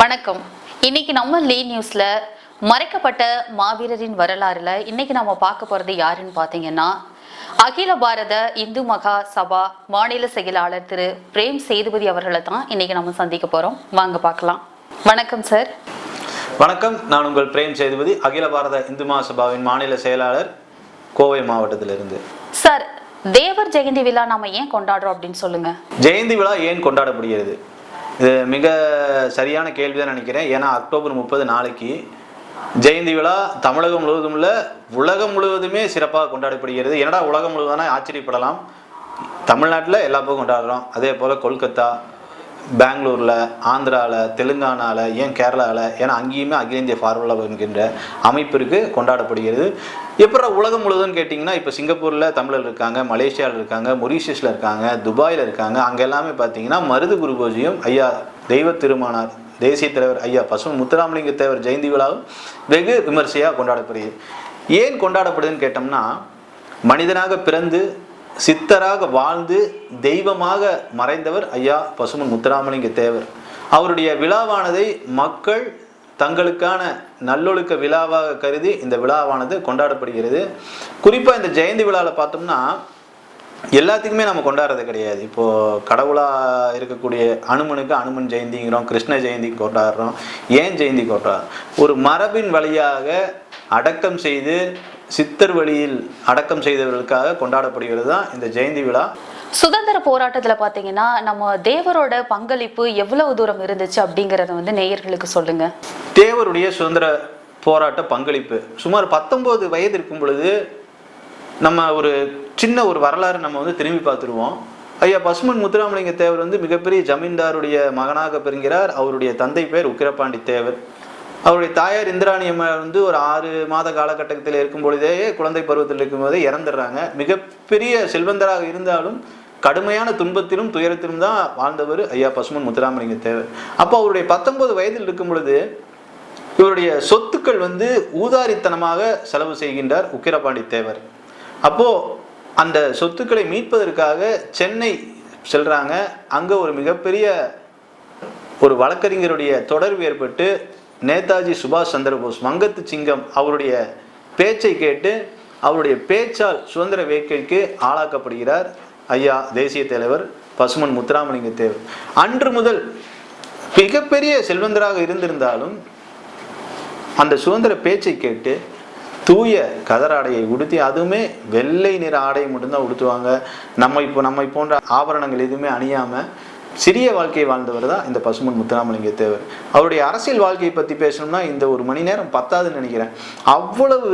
வணக்கம். இன்னைக்கு நம்ம லீ நியூஸ்ல மறைக்கப்பட்ட மாவீரரின் வரலாறுல இன்னைக்கு நம்ம பார்க்க போறது யாருன்னு பாத்தீங்கன்னா அகில பாரத இந்து மகா சபா மாநில செயலாளர் திரு. பிரேம் சேதுபதி அவர்களை தான் இன்னைக்கு நம்ம சந்திக்க போறோம். வாங்க பார்க்கலாம். வணக்கம் சார். வணக்கம். நான் உங்கள் பிரேம் சேதுபதி அகில பாரத இந்து மகாசபாவின் மாநில செயலாளர் கோவை மாவட்டத்திலிருந்து. சார் தேவர் ஜெயந்தி விழா நாம ஏன் கொண்டாடுறோம் அப்படின்னு சொல்லுங்க. ஜெயந்தி விழா ஏன் கொண்டாடப்படுகிறது? இது மிக சரியான கேள்வி தான் நினைக்கிறேன். ஏன்னா அக்டோபர் முப்பது நாளைக்கு ஜெயந்தி விழா தமிழகம் முழுவதும் இல்லை உலகம் முழுவதுமே சிறப்பாக கொண்டாடப்படுகிறது. என்னடா உலகம் முழுவதும் ஆச்சரியப்படலாம்? தமிழ்நாட்டில் எல்லா பக்கம் கொண்டாடுறோம். அதே போல் கொல்கத்தா பெங்களூரில் ஆந்திராவில் தெலுங்கானாவில் ஏன் கேரளாவில் ஏன்னா அங்கேயுமே அகில இந்திய ஃபார்முலா என்கின்ற அமைப்பிற்கு கொண்டாடப்படுகிறது. எப்படா உலகம் முழுவதும் கேட்டிங்கன்னா இப்போ சிங்கப்பூரில் தமிழர் இருக்காங்க மலேசியாவில் இருக்காங்க மொரீஷியஸில் இருக்காங்க துபாயில் இருக்காங்க அங்கே எல்லாமே பார்த்தீங்கன்னா மருது குருபூஜையும் ஐயா தெய்வ திருமானார் தேசிய தலைவர் ஐயா பசு முத்துராமலிங்க தேவர் ஜெயந்தி விழாவும் வெகு விமர்சையாக கொண்டாடப்படுகிறது. ஏன் கொண்டாடப்படுதுன்னு கேட்டோம்னா மனிதனாக பிறந்து சித்தராக வாழ்ந்து தெய்வமாக மறைந்தவர் ஐயா பசுமன் முத்துராமலிங்க தேவர். அவருடைய விழாவானதை மக்கள் தங்களுக்கான நல்லொழுக்க விழாவாக கருதி இந்த விழாவானது கொண்டாடப்படுகிறது. குறிப்பாக இந்த ஜெயந்தி விழாவில் பார்த்தோம்னா எல்லாத்துக்குமே நம்ம கொண்டாடுறது கிடையாது. இப்போது கடவுளாக இருக்கக்கூடிய அனுமனுக்கு அனுமன் ஜெயந்திங்கிறோம் கிருஷ்ண ஜெயந்தி கொண்டாடுறோம் ஏன் ஜெயந்தி கொண்டாடுறோம்? ஒரு மரபின் வழியாக அடக்கம் செய்து சித்தர் வழியில் அடக்கம் செய்தவர்களுக்காக கொண்டாடப்படுகிறது தான் இந்த ஜெயந்தி விழா. சுதந்திர போராட்டத்துல பாத்தீங்கன்னா நம்ம தேவரோட பங்களிப்பு எவ்வளவு தூரம் இருந்துச்சு அப்படிங்கறத வந்து நேயர்களுக்கு சொல்லுங்க. தேவருடைய சுதந்திர போராட்ட பங்களிப்பு. சுமார் பத்தொன்பது வயது இருக்கும் பொழுது நம்ம ஒரு சின்ன ஒரு வரலாறு நம்ம வந்து திரும்பி பார்த்துருவோம். ஐயா பசுமன் முத்துராமலிங்க தேவர் வந்து மிகப்பெரிய ஜமீன்தாருடைய மகனாக பெறுகிறார் அவருடைய தந்தை பேர் உக்கிரபாண்டி தேவர். அவருடைய தாயார் இந்திராணி அம்மையார் வந்து ஒரு ஆறு மாத காலகட்டத்தில் இருக்கும் பொழுதே குழந்தை பருவத்தில் இருக்கும்போதே இறந்துடுறாங்க. மிகப்பெரிய செல்வந்தராக இருந்தாலும் கடுமையான துன்பத்திலும் துயரத்திலும் தான் வாழ்ந்தவர் ஐயா பசுமன் முத்துராமலிங்க தேவர். அப்போ அவருடைய பத்தொன்பது வயதில் இருக்கும் பொழுது இவருடைய சொத்துக்கள் வந்து ஊதாரித்தனமாக செலவு செய்கின்றார் உக்கிரபாண்டி தேவர். அப்போ அந்த சொத்துக்களை மீட்பதற்காக சென்னை செல்றாங்க. அங்கே ஒரு மிகப்பெரிய ஒரு வழக்கறிஞருடைய தொடர்பு ஏற்பட்டு நேதாஜி சுபாஷ் சந்திரபோஸ் மங்கத்து சிங்கம் அவருடைய பேச்சை கேட்டு அவருடைய பேச்சால் சுதந்திர வேட்கைக்கு ஆளாக்கப்படுகிறார் ஐயா தேசிய தலைவர் பசுமன் முத்துராமலிங்க தேவர். அன்று முதல் மிகப்பெரிய செல்வந்தராக இருந்திருந்தாலும் அந்த சுதந்திர பேச்சை கேட்டு தூய கதராடையை உடுத்தி அதுவுமே வெள்ளை நிற ஆடையை மட்டும்தான் உடுத்துவாங்க. நம்ம இப்போ நம்மை போன்ற ஆபரணங்கள் எதுவுமே அணியாமல் சிறிய வாழ்க்கையை வாழ்ந்தவர் தான் இந்த பசுமன் முத்துராமலிங்க தேவர். அவருடைய அரசியல் வாழ்க்கையை பற்றி பேசணும்னா இந்த ஒரு மணி நேரம் பத்தாதுன்னு நினைக்கிறேன். அவ்வளவு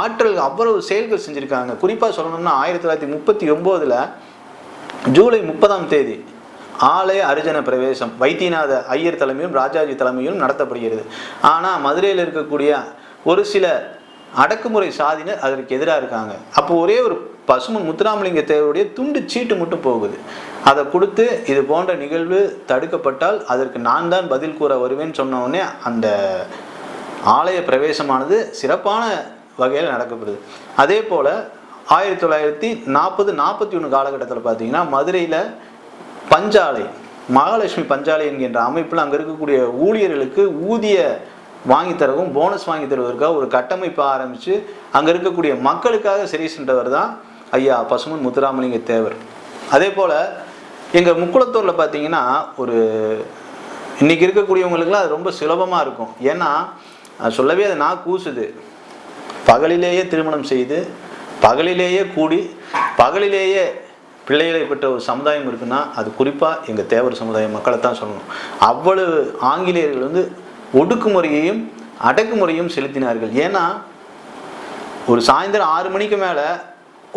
ஆற்றல் அவ்வளவு செயல்கள் செஞ்சுருக்காங்க. குறிப்பாக சொல்லணும்னா ஆயிரத்தி தொள்ளாயிரத்தி முப்பத்தி ஒம்போதில் ஜூலை முப்பதாம் தேதி ஆலய அரிஜன பிரவேசம் வைத்தியநாத ஐயர் தலைமையிலும் ராஜாஜி தலைமையிலும் நடத்தப்படுகிறது. ஆனால் மதுரையில் இருக்கக்கூடிய ஒரு சில அடக்குமுறை சாதினர் அதற்கு எதிராக இருக்காங்க. அப்போ ஒரே ஒரு பசுமன் முத்துராமலிங்க தேவருடைய துண்டு சீட்டு மட்டும் போகுது. அதை கொடுத்து இது போன்ற நிகழ்வு தடுக்கப்பட்டால் அதற்கு நான் தான் பதில் கூற வருவேன்னு சொன்ன உடனே அந்த ஆலய பிரவேசமானது சிறப்பான வகையில் நடக்கப்படுது. அதே போல் ஆயிரத்தி தொள்ளாயிரத்தி நாற்பது நாற்பத்தி ஒன்று காலகட்டத்தில் பார்த்தீங்கன்னா மதுரையில் பஞ்சாலை மகாலட்சுமி பஞ்சாலை என்கின்ற அமைப்பில் அங்கே இருக்கக்கூடிய ஊழியர்களுக்கு ஊதிய வாங்கி தரவும் போனஸ் வாங்கி தருவதற்காக ஒரு கட்டமைப்பை ஆரம்பித்து அங்கே இருக்கக்கூடிய மக்களுக்காக சரி சென்றவர் தான் ஐயா பசுமன் முத்துராமலிங்க தேவர். அதே போல் எங்கள் முக்குளத்தூரில் பார்த்தீங்கன்னா ஒரு இன்னைக்கு இருக்கக்கூடியவங்களுக்குலாம் அது ரொம்ப சுலபமாக இருக்கும். ஏன்னா அது சொல்லவே அது நான் கூசுது. பகலிலேயே திருமணம் செய்து பகலிலேயே கூடி பகலிலேயே பிள்ளைகளை பெற்ற ஒரு சமுதாயம் இருக்குன்னா அது குறிப்பாக எங்கள் தேவர் சமுதாய மக்களை தான் சொல்லணும். அவ்வளவு ஆங்கிலேயர்கள் வந்து ஒடுக்குமுறையையும் அடக்குமுறையும் செலுத்தினார்கள். ஏன்னா ஒரு சாயந்தரம் ஆறு மணிக்கு மேலே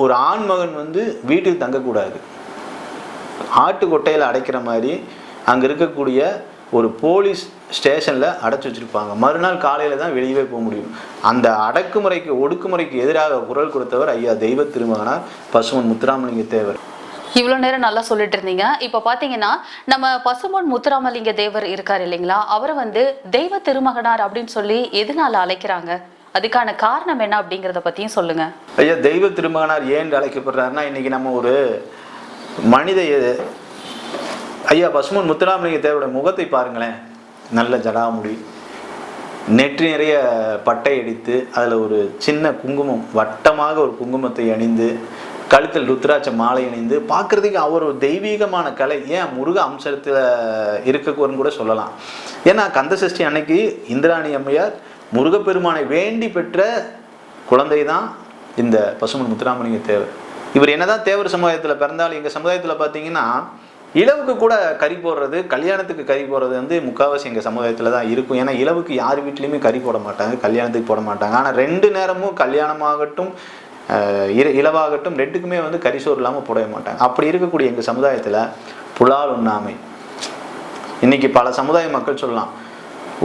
ஒரு ஆண் மகன் வந்து வீட்டுக்கு தங்கக்கூடாது. ஆட்டு கொட்டையில் அடைக்கிற மாதிரி அங்கே இருக்கக்கூடிய ஒரு போலீஸ் ஸ்டேஷனில் அடைச்சி வச்சுருப்பாங்க. மறுநாள் காலையில் தான் வெளியவே போக முடியும். அந்த அடக்குமுறைக்கு ஒடுக்குமுறைக்கு எதிராக குரல் கொடுத்தவர் ஐயா தெய்வ திருமகனார் பசுமன் முத்துராமலிங்க தேவர். இவ்வளோ நேரம் நல்லா சொல்லிட்டு இருந்தீங்க. இப்போ பார்த்தீங்கன்னா நம்ம பசுமன் முத்துராமலிங்க தேவர் இருக்கார் இல்லைங்களா? அவரை வந்து தெய்வ திருமகனார் அப்படின்னு சொல்லி எதனால அழைக்கிறாங்க? அதுக்கான காரணம் என்ன அப்படிங்கிறத பற்றியும் சொல்லுங்க. ஐயா தெய்வ திருமகனார் ஏன் அழைக்கப்படுறாருன்னா இன்னைக்கு நம்ம ஒரு மனித ஐயா பசுமன் முத்துராமலிங்க தேவரோட முகத்தை பாருங்களேன். நல்ல ஜடாமுடி. நெற்றி நிறைய பட்டை அடித்து அதில் ஒரு சின்ன குங்குமம் வட்டமாக ஒரு குங்குமத்தை அணிந்து கழுத்தில் ருத்ராட்ச மாலை அணிந்து பார்க்குறதுக்கு அவர் ஒரு தெய்வீகமான கலை. ஏன்? முருக அம்சத்தில் இருக்கக்கூன்னு கூட சொல்லலாம். ஏன்னா கந்தசஷ்டி அன்னைக்கு இந்திராணி அம்மையார் முருகப்பெருமானை வேண்டி பெற்ற குழந்தை தான் இந்த பசுமன் முத்துராமலிங்க தேவர். இவர் என்னதான் தேவர் சமுதாயத்தில் பிறந்தாலும் எங்கள் சமுதாயத்தில் பார்த்தீங்கன்னா இலவுக்கு கூட கறி போடுறது கல்யாணத்துக்கு கறி போடுறது வந்து முக்கால்வாசி எங்கள் சமுதாயத்தில் தான் இருக்கும். ஏன்னா இலவுக்கு யார் வீட்லேயுமே கறி போட மாட்டாங்க கல்யாணத்துக்கு போட மாட்டாங்க. ஆனால் ரெண்டு நேரமும் கல்யாணமாகட்டும் இர இலவாகட்டும் ரெண்டுக்குமே வந்து கரிசோர் இல்லாமல் போடவே மாட்டாங்க. அப்படி இருக்கக்கூடிய எங்கள் சமுதாயத்தில் புலால் உண்ணாமை. இன்னைக்கு பல சமுதாய மக்கள் சொல்லலாம்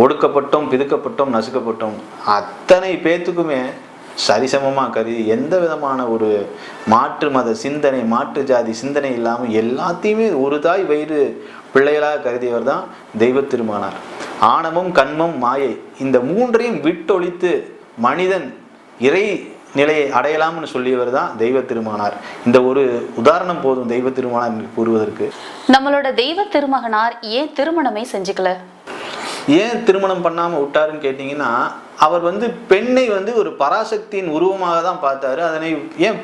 ஒடுக்கப்பட்டோம் பிதுக்கப்பட்டோம் நசுக்கப்பட்டோம் அத்தனை பேத்துக்குமே சரிசமமாக கருதி எந்த விதமான ஒரு மாற்று மத சிந்தனை மாற்று ஜாதி சிந்தனை இல்லாமல் எல்லாத்தையுமே ஒரு தாய் வயிறு பிள்ளைகளாக கருதியவர் தான் தெய்வ திருமானார் ஆணவம் கண்மம் மாயை இந்த மூன்றையும் விட்டொழித்து மனிதன் இறை நிலையை அடையலாம்னு சொல்லியவர் தான் தெய்வ திருமானார் இந்த ஒரு உதாரணம் போதும் தெய்வ திருமானார் கூறுவதற்கு. நம்மளோட தெய்வ திருமகனார் ஏன் திருமணமே செஞ்சுக்கல? ஏன் திருமணம் பண்ணாமல் விட்டாருன்னு கேட்டிங்கன்னா அவர் வந்து பெண்ணை வந்து ஒரு பராசக்தியின் உருவமாக தான் பார்த்தாரு. அதனை ஏன்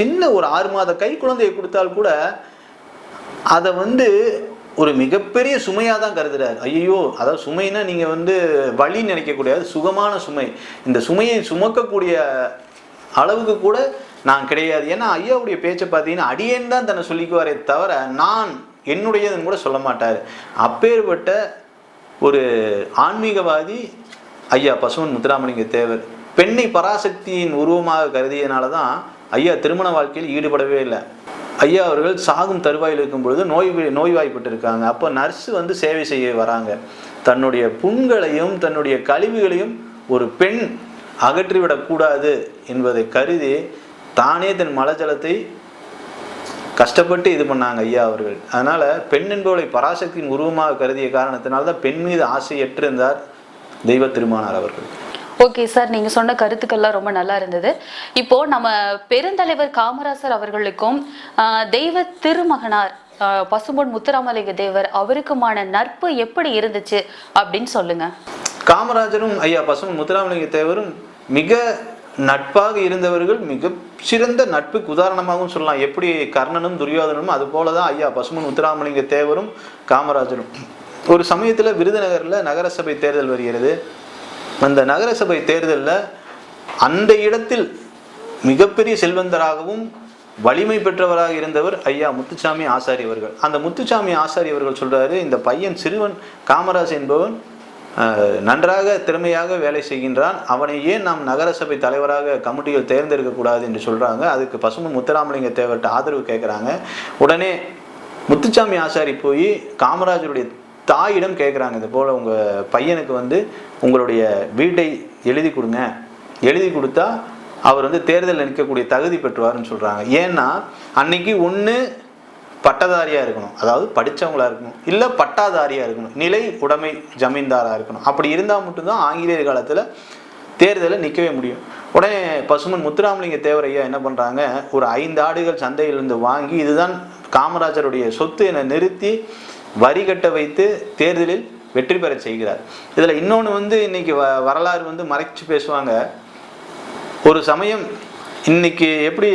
சின்ன ஒரு ஆறு மாத கை குழந்தையை கொடுத்தால் கூட அதை வந்து ஒரு மிகப்பெரிய சுமையாக தான் கருதுறாரு. ஐயோ அதாவது சுமைனா நீங்கள் வந்து வழி நினைக்கக்கூடாது சுகமான சுமை. இந்த சுமையை சுமக்கக்கூடிய அளவுக்கு கூட நான் கிடையாது. ஏன்னா ஐயாவுடைய பேச்சை பார்த்தீங்கன்னா அடியேன் தான் தன்னை சொல்லிக்குவாரே தவிர நான் என்னுடையதுன்னு கூட சொல்ல மாட்டார். அப்பேற்பட்ட ஒரு ஆன்மீகவாதி ஐயா பசுவன் முத்துராமலிங்க தேவர் பெண்ணை பராசக்தியின் உருவமாக கருதியனால தான் ஐயா திருமண வாழ்க்கையில் ஈடுபடவே இல்லை. ஐயா அவர்கள் சாகும் தருவாயில் இருக்கும் பொழுது நோய் நோய்வாய்ப்பட்டு இருக்காங்க அப்போ நர்ஸு வந்து சேவை செய்ய வராங்க. தன்னுடைய புண்களையும் தன்னுடைய கழிவுகளையும் ஒரு பெண் அகற்றிவிடக்கூடாது என்பதை கருதி தானே தன் மலஜலத்தை கஷ்டப்பட்டு இது பண்ணாங்க ஐயா அவர்கள். அதனால் பெண் என்பவளை பராசக்தியின் உருவமாக கருதிய காரணத்தினால்தான் பெண் மீது ஆசையற்றிருந்தார் தெய்வ திருமானார் அவர்கள். ஓகே சார் நீங்கள் சொன்ன கருத்துக்கள்லாம் ரொம்ப நல்லா இருந்தது. இப்போ நம்ம பெருந்தலைவர் காமராசர் அவர்களுக்கும் தெய்வ திருமகனார் பசும்பொன் முத்துராமலிங்க தேவர் அவருக்குமான நட்பு எப்படி இருந்துச்சு அப்படின்னு சொல்லுங்க. காமராஜரும் ஐயா பசும் முத்துராமலிங்க தேவரும் மிக நட்பாக இருந்தவர்கள் மிக சிறந்த நட்புக்கு உதாரணமாகவும் சொல்லலாம். எப்படி கர்ணனும் துரியோதனனும் அது போல தான் ஐயா பசுமன் முத்துராமலிங்க தேவரும் காமராஜரும். ஒரு சமயத்தில் விருதுநகரில் நகரசபை தேர்தல் வருகிறது. அந்த நகரசபை தேர்தலில் அந்த இடத்தில் மிகப்பெரிய செல்வந்தராகவும் வலிமை பெற்றவராக இருந்தவர் ஐயா முத்துச்சாமி ஆசாரி அவர்கள். அந்த முத்துச்சாமி ஆசாரி அவர்கள் சொல்கிறாரு இந்த பையன் சிறுவன் காமராஜ் என்பவன் நன்றாக திறமையாக வேலை செய்கின்றான். அவனை ஏன் நாம் நகரசபை தலைவராக கமிட்டியில் தேர்ந்தெடுக்கக்கூடாது என்று சொல்கிறாங்க அதுக்கு பசுமன் முத்துராமலிங்க தேவர்கிட்ட ஆதரவு கேட்குறாங்க உடனே முத்துச்சாமி ஆசாரி போய் காமராஜருடைய தாயிடம் கேட்குறாங்க இது போல் உங்கள் பையனுக்கு வந்து உங்களுடைய வீட்டை எழுதி கொடுங்க. எழுதி கொடுத்தா அவர் வந்து தேர்தலில் நிற்கக்கூடிய தகுதி பெற்றுவார்னு சொல்கிறாங்க ஏன்னா அன்னைக்கு ஒன்று பட்டதாரியாக இருக்கணும். அதாவது படித்தவங்களா இருக்கணும். இல்லை பட்டாதாரியாக இருக்கணும். நிலை உடைமை ஜமீன்தாராக இருக்கணும். அப்படி இருந்தால் மட்டும்தான் ஆங்கிலேயர் காலத்தில் தேர்தலில் நிற்கவே முடியும். உடனே பசுமன் முத்துராமலிங்க தேவர் ஐயா என்ன பண்ணுறாங்க ஒரு ஐந்து ஆடுகள் சந்தையிலிருந்து வாங்கி இதுதான் காமராஜருடைய சொத்து என நிறுத்தி வரி கட்ட வைத்து தேர்தலில் வெற்றி பெற செய்கிறார். இதில் இன்னொன்று வந்து இன்னைக்கு வ வரலாறு வந்து மறைச்சு பேசுவாங்க. ஒரு சமயம் இன்னைக்கு எப்படி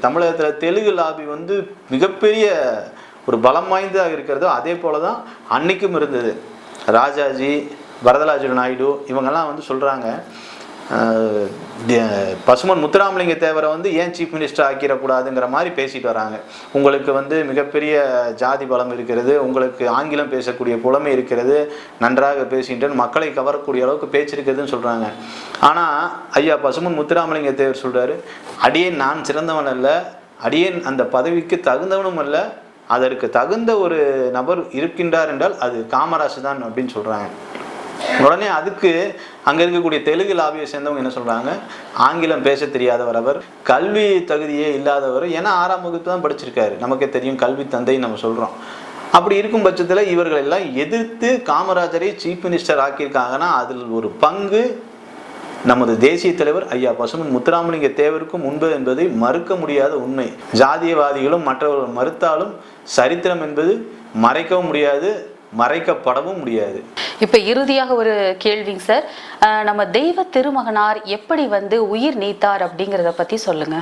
தமிழகத்தில் தெலுங்கு லாபி வந்து மிகப்பெரிய ஒரு பலம் வாய்ந்ததாக இருக்கிறதோ அதே போல தான் அன்னைக்கும் இருந்தது. ராஜாஜி வரதராஜ நாயுடு இவங்கெல்லாம் வந்து சொல்கிறாங்க பசுமன் முத்துராமலிங்க தேவரை வந்து ஏன் சீஃப் மினிஸ்டர் ஆக்கிடக்கூடாதுங்கிற மாதிரி பேசிட்டு வராங்க. உங்களுக்கு வந்து மிகப்பெரிய ஜாதி பலம் இருக்கிறது உங்களுக்கு ஆங்கிலம் பேசக்கூடிய புலமை இருக்கிறது நன்றாக பேசிட்டு மக்களை கவரக்கூடிய அளவுக்கு பேச்சிருக்கிறதுன்னு சொல்கிறாங்க ஆனால் ஐயா பசுமன் முத்துராமலிங்க தேவர் சொல்கிறாரு அடியேன் நான் சிறந்தவன் அல்ல அடியேன் அந்த பதவிக்கு தகுந்தவனும் அல்ல அதற்கு தகுந்த ஒரு நபர் இருக்கின்றார் என்றால் அது காமராசு தான் அப்படின்னு சொல்கிறாங்க உடனே அதுக்கு அங்கே இருக்கக்கூடிய தெலுங்கு லாபியை சேர்ந்தவங்க என்ன சொல்கிறாங்க ஆங்கிலம் பேச தெரியாதவர் அவர் கல்வி தகுதியே இல்லாதவர் ஏன்னா ஆறாம் வகுப்பு தான் படிச்சிருக்காரு. நமக்கே தெரியும் கல்வி தந்தை நம்ம சொல்கிறோம் அப்படி இருக்கும் பட்சத்தில் இவர்கள் எல்லாம் எதிர்த்து காமராஜரை சீஃப் மினிஸ்டர் ஆக்கியிருக்காங்கன்னா அதில் ஒரு பங்கு நமது தேசிய தலைவர் ஐயா பசுமன் முத்துராமலிங்க தேவருக்கும் உண்பது என்பதை மறுக்க முடியாத உண்மை. ஜாதியவாதிகளும் மற்றவர்கள் மறுத்தாலும் சரித்திரம் என்பது மறைக்கவும் முடியாது. மறைக்கப்படவும் முடியாது. இப்போ இறுதியாக ஒரு கேள்விங்க சார் நம்ம தெய்வ திருமகனார் எப்படி வந்து உயிர் நீத்தார் அப்படிங்கிறத பத்தி சொல்லுங்க.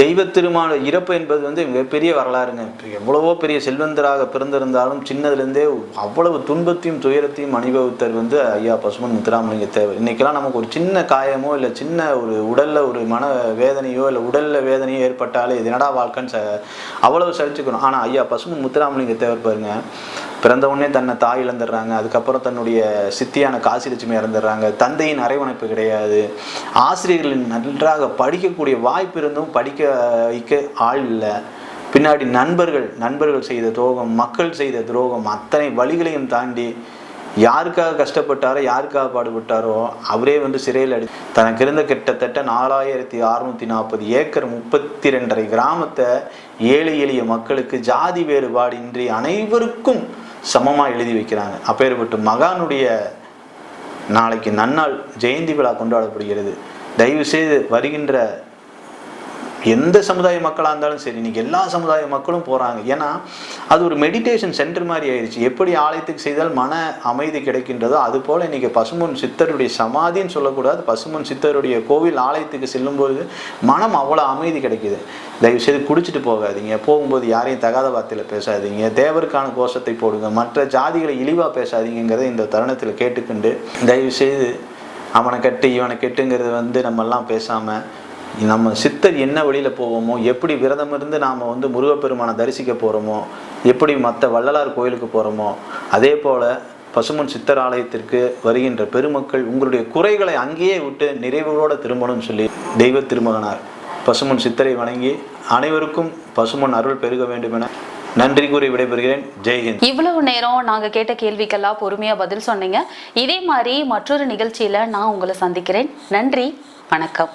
தெய்வ திருமால இறப்பு என்பது வந்து மிகப்பெரிய வரலாறுங்க. எவ்வளவோ பெரிய செல்வந்தராக பிறந்திருந்தாலும் சின்னதுலேருந்தே அவ்வளவு துன்பத்தையும் துயரத்தையும் அனுபவித்தர் வந்து ஐயா பசுமன் முத்துராமலிங்க தேவர். இன்னைக்கெல்லாம் நமக்கு ஒரு சின்ன காயமோ இல்லை சின்ன ஒரு உடல்ல ஒரு மன வேதனையோ இல்லை உடல்ல வேதனையோ ஏற்பட்டாலே இது என்னடா வாழ்க்கைன்னு அவ்வளவு சலிச்சுக்கணும் ஆனால் ஐயா பசுமன் முத்துராமலிங்க தேவர் பாருங்க பிறந்த உடனே தன்னை தாய் இழந்துடுறாங்க. அதுக்கப்புறம் தன்னுடைய சித்தியான காசி லட்சுமி இறந்துடுறாங்க. தந்தையின் அரவணைப்பு கிடையாது. ஆசிரியர்களின் நன்றாக படிக்கக்கூடிய வாய்ப்பு இருந்தும் படிக்க வைக்க ஆள் இல்லை. பின்னாடி நண்பர்கள் நண்பர்கள் செய்த துரோகம் மக்கள் செய்த துரோகம் அத்தனை வழிகளையும் தாண்டி யாருக்காக கஷ்டப்பட்டாரோ யாருக்காக பாடுபட்டாரோ அவரே வந்து சிறையில் அடி தனக்கு இருந்த கிட்டத்தட்ட நாலாயிரத்தி அறுநூத்தி நாற்பது ஏக்கர் முப்பத்தி ரெண்டரை கிராமத்தை ஏழை எளிய மக்களுக்கு ஜாதி வேறுபாடின்றி அனைவருக்கும் சமமாக எழுதி வைக்கிறாங்க. அப்பேற்பட்டு மகானுடைய நாளைக்கு நன்னாள் ஜெயந்தி விழா கொண்டாடப்படுகிறது. தயவுசெய்து வருகின்ற எந்த சமுதாய மக்களாக இருந்தாலும் சரி இன்னைக்கு எல்லா சமுதாய மக்களும் போகிறாங்க ஏன்னா அது ஒரு மெடிடேஷன் சென்டர் மாதிரி ஆயிடுச்சு எப்படி ஆலயத்துக்கு செய்தால் மன அமைதி கிடைக்கின்றதோ அது போல் இன்னைக்கு பசுமன் சித்தருடைய சமாதின்னு சொல்லக்கூடாது. பசுமன் சித்தருடைய கோவில் ஆலயத்துக்கு செல்லும்போது மனம் அவ்வளோ அமைதி கிடைக்குது. தயவு செய்து குடிச்சிட்டு போகாதீங்க. போகும்போது யாரையும் தகாத வார்த்தையில் பேசாதீங்க. தேவருக்கான கோஷத்தை போடுங்க. மற்ற ஜாதிகளை இழிவாக பேசாதீங்கிறத இந்த தருணத்தில் கேட்டுக்கொண்டு தயவு செய்து அவனை கெட்டு இவனை கெட்டுங்கிறது வந்து நம்மெல்லாம் பேசாமல் நம்ம சித்தர் என்ன வழியில் போவோமோ எப்படி விரதம் இருந்து நாம் வந்து முருகப்பெருமானை தரிசிக்க போகிறோமோ எப்படி மற்ற வள்ளலார் கோயிலுக்கு போகிறோமோ அதே போல் பசுமன் சித்தர் ஆலயத்திற்கு வருகின்ற பெருமக்கள் உங்களுடைய குறைகளை அங்கேயே விட்டு நிறைவுகளோடு திரும்பணும்னு சொல்லி தெய்வ திருமகனார் பசுமன் சித்தரை வணங்கி அனைவருக்கும் பசுமன் அருள் பெருக வேண்டும் என நன்றி கூறி விடைபெறுகிறேன். ஜெய்ஹிந்த் இவ்வளவு நேரம் நாங்க கேட்ட கேள்விக்கெல்லாம் பொறுமையா பதில் சொன்னீங்க. இதே மாதிரி மற்றொரு நிகழ்ச்சியில நான் உங்களை சந்திக்கிறேன். நன்றி. வணக்கம்.